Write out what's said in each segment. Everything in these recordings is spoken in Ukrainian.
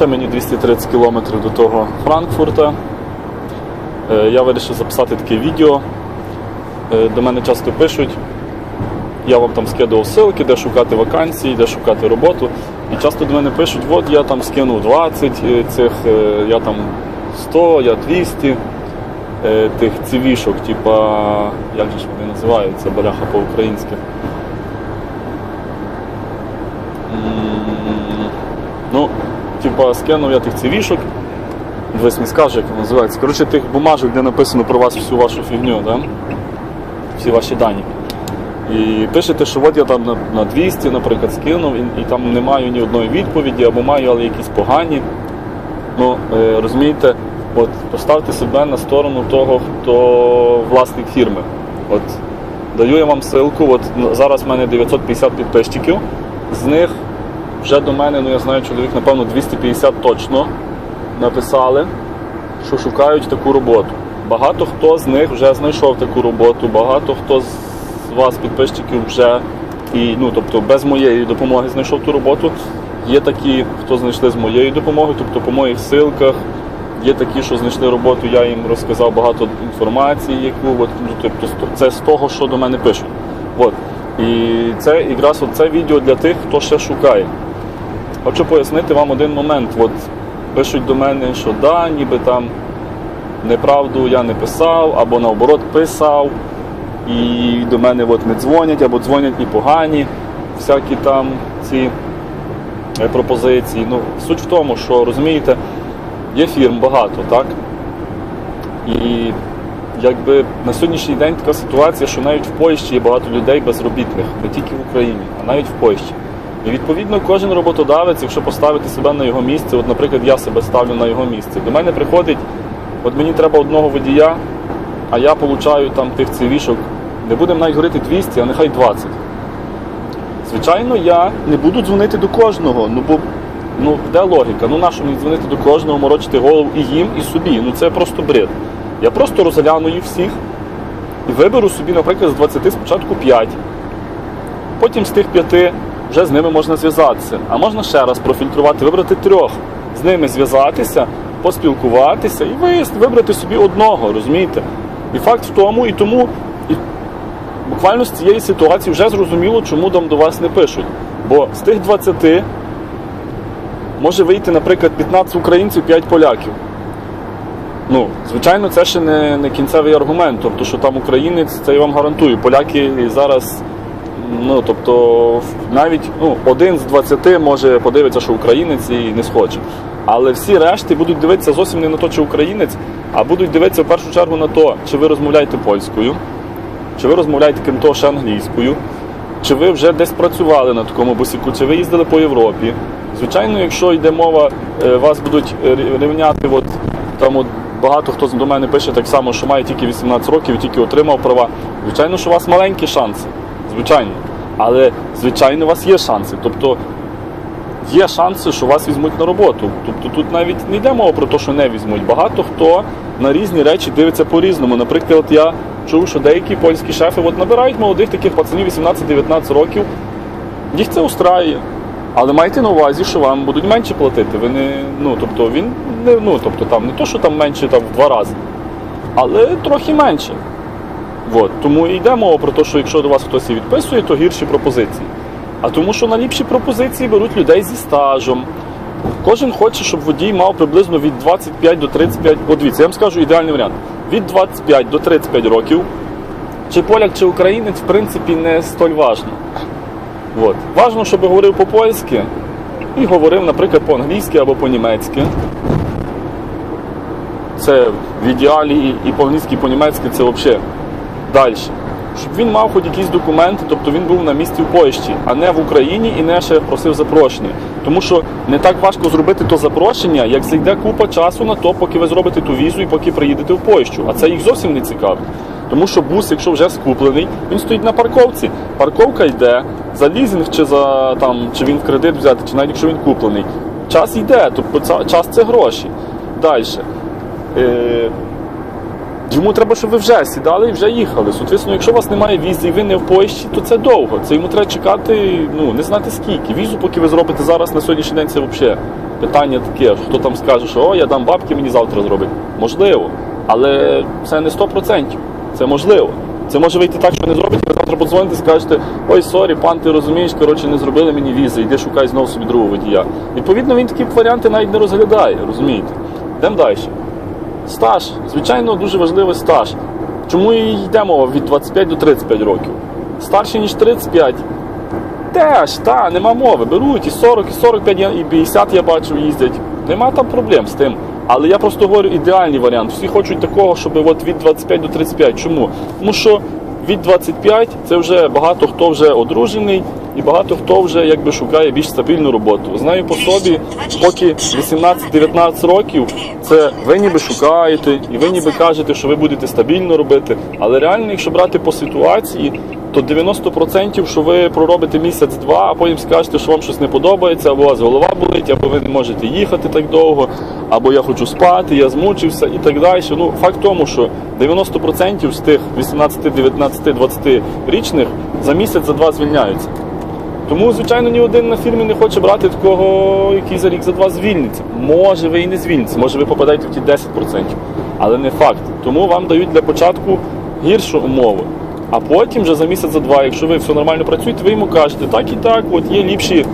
ще мені 230 кілометрів до того Франкфурта. Е, Я вирішив записати таке відео. Е, До мене часто пишуть. Я вам там скидував ссылки, де шукати вакансії, де шукати роботу. І часто до мене пишуть, от я там скинув 20 е, цих, я там 100, я 200 е, тих цівішок, типа, як же ж вони називаються, бляха по-українськи. М, Ну, типа, скинув я тих цівішок. Дивись, не скажу, як воно називається. Коротше, тих бумажок, де написано про вас всю вашу фігню, да? всі ваші дані. І пишете, що от я там на, на 200, наприклад, скинув, і, і там не маю ні одної відповіді, або маю, але якісь погані. Ну, е, розумієте, от поставте себе на сторону того, хто власник фірми. От даю я вам ссылку, от зараз в мене 950 підписчиків, з них вже до мене, ну я знаю, чоловік, напевно, 250 точно написали, що шукають таку роботу. Багато хто з них вже знайшов таку роботу, багато хто з вас, підписчиків, вже і, ну, тобто без моєї допомоги знайшов ту роботу. Є такі, хто знайшли з моєю допомогою, тобто по моїх ссылках. Є такі, що знайшли роботу, я їм розказав багато інформації, яку от, ну, тобто це з того, що до мене пишуть. От. І це якраз це відео для тих, хто ще шукає. Хочу пояснити вам один момент. От пишуть до мене, що да, ніби там неправду я не писав, або наоборот писав. І до мене от не дзвонять, або дзвонять і погані всякі там ці е, пропозиції. Ну, суть в тому, що розумієте, є фірм багато, так? І якби на сьогоднішній день така ситуація, що навіть в Польщі є багато людей безробітних, не тільки в Україні, а навіть в Польщі. І відповідно кожен роботодавець, якщо поставити себе на його місце, от, наприклад, я себе ставлю на його місце, до мене приходить, от мені треба одного водія, а я получаю там тих цивішок, не будемо навіть говорити 200, а нехай 20. Звичайно, я не буду дзвонити до кожного, ну бо ну де логіка? Ну нащо мені дзвонити до кожного, морочити голову і їм, і собі. Ну це просто бред. Я просто розгляну їх всіх і виберу собі, наприклад, з 20 спочатку 5. Потім з тих 5 вже з ними можна зв'язатися. А можна ще раз профільтрувати, вибрати трьох, з ними зв'язатися, поспілкуватися і вибрати собі одного, розумієте? І факт в тому, і тому і буквально з цієї ситуації вже зрозуміло, чому там до вас не пишуть. Бо з тих 20 може вийти, наприклад, 15 українців, 5 поляків. Ну, звичайно, це ще не, не кінцевий аргумент. Тобто, що там українець, це я вам гарантую. Поляки зараз, ну тобто, навіть ну, один з 20 може подивитися, що українець і не схоче. Але всі решти будуть дивитися зовсім не на то, чи українець, а будуть дивитися в першу чергу на то, чи ви розмовляєте польською, чи ви розмовляєте крім того англійською, чи ви вже десь працювали на такому бусіку, чи ви їздили по Європі. Звичайно, якщо йде мова, е, вас будуть рівняти, от там от багато хто до мене пише так само, що має тільки 18 років тільки отримав права. Звичайно, що у вас маленькі шанси. Звичайно. Але, звичайно, у вас є шанси. Тобто є шанси, що вас візьмуть на роботу. Тобто тут навіть не йде мова про те, що не візьмуть. Багато хто на різні речі дивиться по-різному. Наприклад, я чув, що деякі польські шефи от набирають молодих таких пацанів 18-19 років. Їх це устраює. Але майте на увазі, що вам будуть менше платити. Ви не, ну, тобто, він не, ну, тобто, там, не то, що там менше там, в два рази, але трохи менше. От. Тому і йде мова про те, що якщо до вас хтось і відписує, то гірші пропозиції. А тому, що на ліпші пропозиції беруть людей зі стажем. Кожен хоче, щоб водій мав приблизно від 25 до 35. От дивіться, я вам скажу ідеальний варіант. Від 25 до 35 років. Чи поляк, чи українець, в принципі, не столь важно. От. Важно, щоб говорив по-польськи і говорив, наприклад, по-англійськи або по-німецьки. Це в ідеалі і по-англійськи, і по-німецьки це взагалі далі. Щоб він мав хоч якісь документи, тобто він був на місці в Польщі, а не в Україні і не ще просив запрошення. Тому що не так важко зробити то запрошення, як зайде купа часу на то, поки ви зробите ту візу і поки приїдете в Польщу. А це їх зовсім не цікавить. Тому що бус, якщо вже скуплений, він стоїть на парковці. Парковка йде за лізинг, чи за там, чи він в кредит взяти, чи навіть якщо він куплений. Час йде, тобто час це гроші. Далі. Йому треба, щоб ви вже сідали і вже їхали. Соответственно, якщо у вас немає візи і ви не в Польщі, то це довго. Це йому треба чекати, ну не знати скільки. Візу, поки ви зробите зараз на сьогоднішній день, це взагалі питання таке, хто там скаже, що о, я дам бабки, мені завтра зробить. Можливо. Але це не 100%. Це можливо. Це може вийти так, що не зробить, ви завтра подзвоните і скажете, ой, сорі, пан, ти розумієш, коротше, не зробили мені візи, йди шукай знову собі другого водія. Відповідно, він такі варіанти навіть не розглядає, розумієте? Йдемо далі. Стаж. Звичайно, дуже важливий стаж. Чому і йде мова від 25 до 35 років? Старше, ніж 35. Теж, та, нема мови. Беруть і 40, і 45, і 50 я бачив їздять. Нема там проблем з тим. Але я просто говорю ідеальний варіант. Всі хочуть такого, щоб от від 25 до 35. Чому? Тому що від 25 це вже багато хто вже одружений, і багато хто вже якби шукає більш стабільну роботу. Знаю по собі, поки 18-19 років, це ви ніби шукаєте, і ви ніби кажете, що ви будете стабільно робити. Але реально, якщо брати по ситуації, то 90% що ви проробите місяць-два, а потім скажете, що вам щось не подобається, або у вас голова болить, або ви не можете їхати так довго, або я хочу спати, я змучився і так далі. Ну, факт в тому, що 90% з тих 18, 19, 20 річних за місяць, за два звільняються. Тому, звичайно, ні один на фірмі не хоче брати такого, який за рік за два звільниться. Може, ви і не звільнитеся, може ви попадаєте в ті 10%, але не факт. Тому вам дають для початку гіршу умову. А потім вже за місяць за два, якщо ви все нормально працюєте, ви йому кажете, так і так, от є ліпші,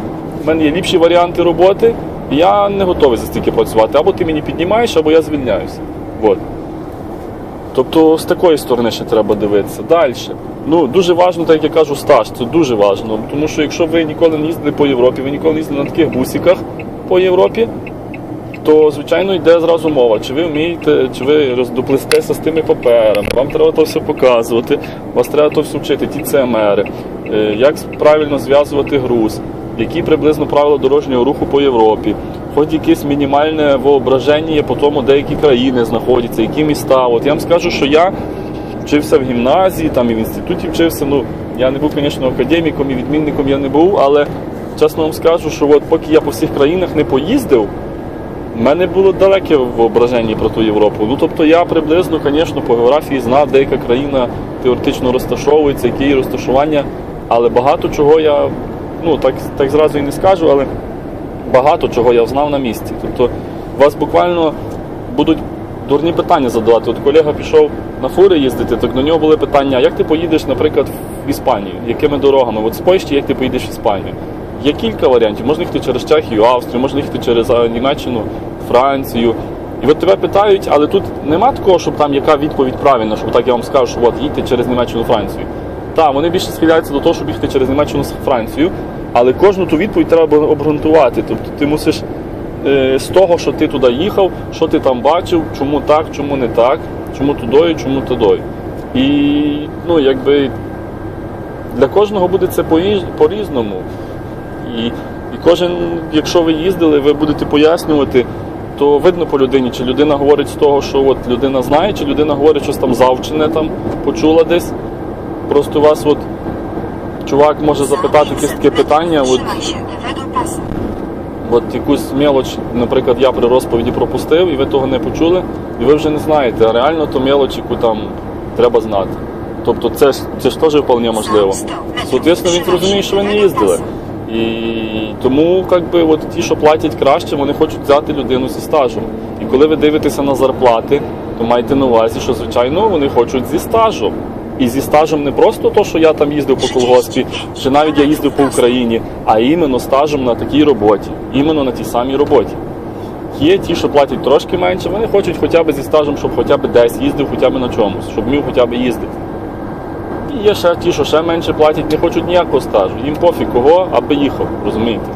в мене є ліпші варіанти роботи, я не готовий за стільки працювати. Або ти мені піднімаєш, або я звільняюся. От. Тобто з такої сторони ще треба дивитися. Далі. Ну, дуже важливо, так як я кажу, стаж. Це дуже важливо. Тому що якщо ви ніколи не їздили по Європі, ви ніколи не їздили на таких бусиках по Європі, то звичайно йде зразу мова, чи ви вмієте, чи ви роздоплестеся з тими паперами, вам треба то все показувати, вас треба то все вчити, ті ЦМР, е, як правильно зв'язувати груз, які приблизно правила дорожнього руху по Європі, хоч якесь мінімальне воображення по тому, де які країни знаходяться, які міста. От я вам скажу, що я вчився в гімназії, там і в інституті вчився. Ну, я не був, звісно, академіком і відмінником я не був, але чесно вам скажу, що от поки я по всіх країнах не поїздив, у мене було далеке воображення про ту Європу. Ну тобто я приблизно, звісно, по географії знав, де яка країна теоретично розташовується, які її розташування, але багато чого я, ну так, так зразу і не скажу, але багато чого я знав на місці. Тобто вас буквально будуть дурні питання задавати. От колега пішов на фури їздити, так до нього були питання, як ти поїдеш, наприклад, в Іспанію, якими дорогами? От з Польщі, як ти поїдеш в Іспанію? Є кілька варіантів. Можна їхати через Чехію, Австрію, можна їхати через Німеччину, Францію. І от тебе питають, але тут нема такого, щоб там яка відповідь правильна, щоб так я вам скажу, що от їдьте через Німеччину, Францію. Так, вони більше схиляються до того, щоб їхати через Німеччину, Францію, але кожну ту відповідь треба обґрунтувати. Тобто ти мусиш е, з того, що ти туди їхав, що ти там бачив, чому так, чому не так, чому тудою, чому тудою. І ну, якби для кожного буде це по- по-різному. І, і кожен, якщо ви їздили, ви будете пояснювати, то видно по людині, чи людина говорить з того, що от людина знає, чи людина говорить щось там завчене, там почула десь. Просто вас от чувак може запитати якесь таке питання, от, от якусь мелоч, наприклад, я при розповіді пропустив, і ви того не почули, і ви вже не знаєте, а реально то мелоч, яку там треба знати. Тобто це ж це ж теж вполне можливо. Соответственно, він зрозуміє, що ви не їздили. І тому, би, от ті, що платять краще, вони хочуть взяти людину зі стажем. І коли ви дивитеся на зарплати, то майте на увазі, що звичайно вони хочуть зі стажем. І зі стажем не просто то, що я там їздив по колгоспі, чи навіть я їздив по Україні, а іменно стажем на такій роботі, іменно на тій самій роботі. Є ті, що платять трошки менше, вони хочуть хоча б зі стажем, щоб хоча б десь їздив, хоча б на чомусь, щоб вмів хоча б їздити. Є ще ті, що ще менше платять, не хочуть ніякого стажу. Їм пофіг кого, аби їхав, розумієте?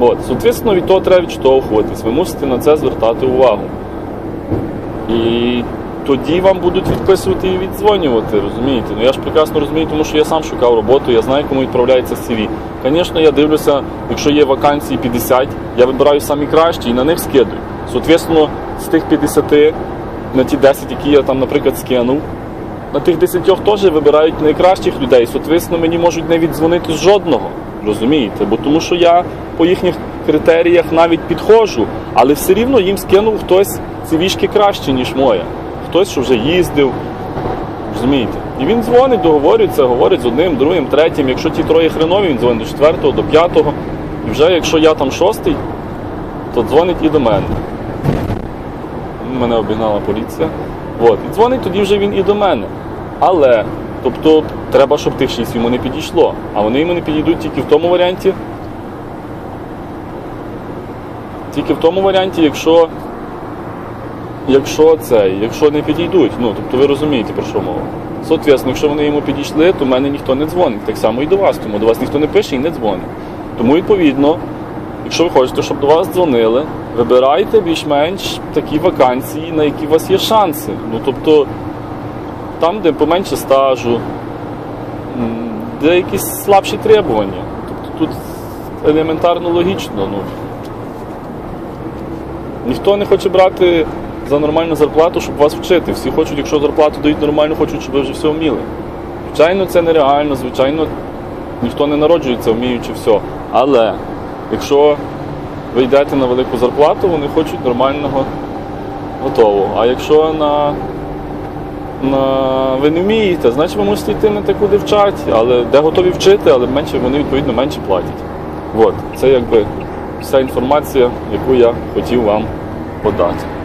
От, соответственно, від того треба відштовхуватись, ви мусите на це звертати увагу. І тоді вам будуть відписувати і віддзвонювати, розумієте? Ну я ж прекрасно розумію, тому що я сам шукав роботу, я знаю, кому відправляється CV. Звісно, я дивлюся, якщо є вакансії 50, я вибираю самі кращі і на них скидую. Соответственно, з тих 50 на ті 10, які я там, наприклад, скинув, на тих 10 теж вибирають найкращих людей. Соответственно, мені можуть не віддзвонити з жодного. Розумієте? Бо тому що я по їхніх критеріях навіть підходжу, але все рівно їм скинув хтось цивішки краще, ніж моя. Хтось, що вже їздив. Розумієте? І він дзвонить, договорюється, говорить з одним, другим, третім. Якщо ті троє хренові, він дзвонить до четвертого, до п'ятого. І вже якщо я там шостий, то дзвонить і до мене. Мене обігнала поліція. От. І дзвонить тоді вже він і до мене. Але, тобто, треба, щоб тих шість йому не підійшло. А вони йому не підійдуть тільки в тому варіанті. Тільки в тому варіанті, якщо. Якщо це, якщо не підійдуть, ну тобто ви розумієте про що мова. Соответственно, якщо вони йому підійшли, то в мене ніхто не дзвонить. Так само і до вас, тому до вас ніхто не пише і не дзвонить. Тому відповідно, якщо ви хочете, щоб до вас дзвонили, вибирайте більш-менш такі вакансії, на які у вас є шанси. Ну тобто там, де поменше стажу, де якісь слабші требування. Тобто тут елементарно логічно. Ну, ніхто не хоче брати за нормальну зарплату, щоб вас вчити. Всі хочуть, якщо зарплату дають нормально, хочуть, щоб ви вже все вміли. Звичайно, це нереально, звичайно, ніхто не народжується, вміючи все. Але якщо ви йдете на велику зарплату, вони хочуть нормального готового. А якщо на, на ви не вмієте, значить ви мусите йти на те, куди вчать, але де готові вчити, але менше вони відповідно менше платять. От, це якби вся інформація, яку я хотів вам подати.